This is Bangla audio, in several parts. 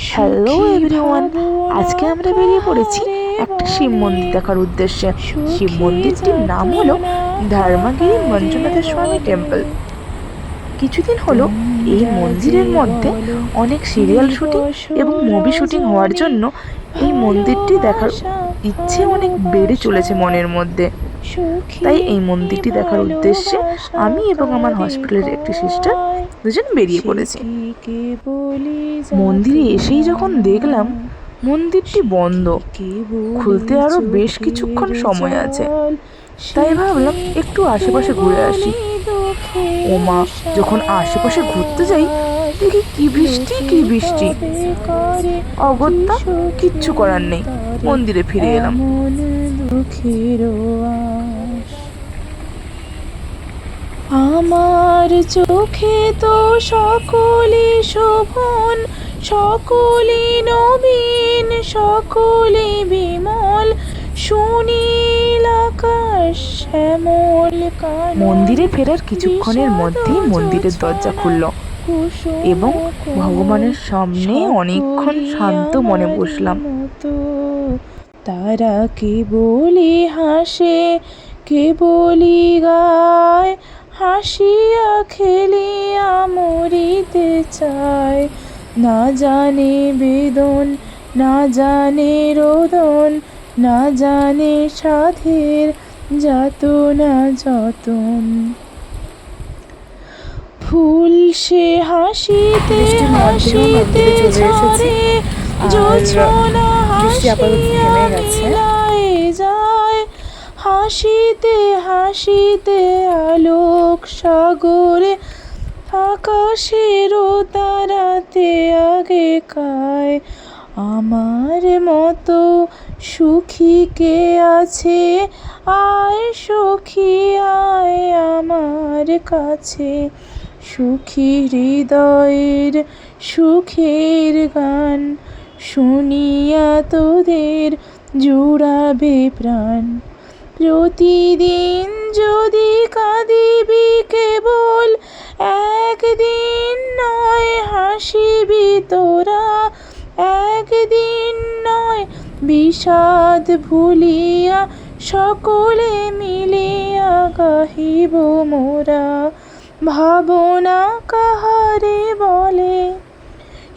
হ্যালো এভরিওয়ান আজকে আমরা বেরিয়ে পড়েছি একটা শিব মন্দির দেখার উদ্দেশ্যে। শিব মন্দিরটির নাম হলো ধর্মগিরি মঞ্জুনাথ স্বামী টেম্পল কিছুদিন হলো এই মন্দিরের মধ্যে অনেক সিরিয়াল শুটিং এবং মুভি শুটিং হওয়ার জন্য এই মন্দিরটি দেখার ইচ্ছে অনেক বেড়ে চলেছে মনের মধ্যে। তাই এই মন্দিরটি দেখার উদ্দেশ্যে আমি এবং আমার হসপিটালের একটি সিস্টার দুজন বেরিয়ে পড়েছি। মন্দিরে এসেই যখন দেখলাম মন্দিরটি বন্ধ। খুলতে আরও বেশ কিছুক্ষণ সময় আছে। তাই ভাবলাম একটু আশেপাশে ঘুরে আসি। ওমা যখন আশেপাশে ঘুরতে যাই দেখি কি বৃষ্টি কি বৃষ্টি। অগত্যা কিচ্ছু করার নেই। মন্দিরে ফিরে এলাম। আমার চোখে তো সকলে শোভন সকলে নবীন সকলে বিমল। সুনীল আকাশ শ্যামল মন্দিরে ফেরার কিছুক্ষণের মধ্যেই মন্দিরের দরজা খুলল এবং ভগবানের সামনে অনেকক্ষণ শান্ত মনে বসলাম। তারা কে বলি হাসে কে বলি গায়? হাসিয়া খেলিয়া মরিতে চায়। না জানে বেদন না জানে রোদন না জানে সাধের যাতনা যতন। ফুল সে হাসিতে হাসিতে ঝরে জোছনা বৃষ্টি আপাতত থেমে গেছে। হাসিতে হাসিতে আলোক সাগরে, আকাশেরও তারাতে আগে কায়। আমার মতো সুখী কে আছে? আয় সখী, আয় আমার কাছে। সুখী হৃদয়ের সুখের গান শুনিয়া তোদের জুড়াবে প্রাণ। প্রতিদিন যদি কাঁদিবি কেবল, একদিন নয় হাসিবি তোরা। একদিন নয় বিষাদ ভুলিয়া সকলে মিলিয়া গাহিব মোরা। ভাবনা কাহারে বলে?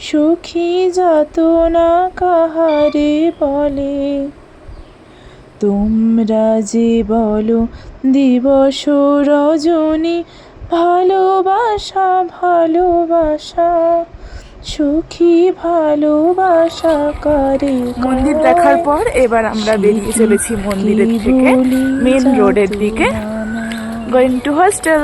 সুখী যাতনা কাহারে বলে। তোমরা যে বলো দিবস রজনী ভালোবাসা ভালোবাসা সুখী ভালোবাসা করে মন্দির দেখার পর এবার আমরা বেরিয়ে চলেছি মন্দিরের থেকে মেন রোডের দিকে। Going to hostel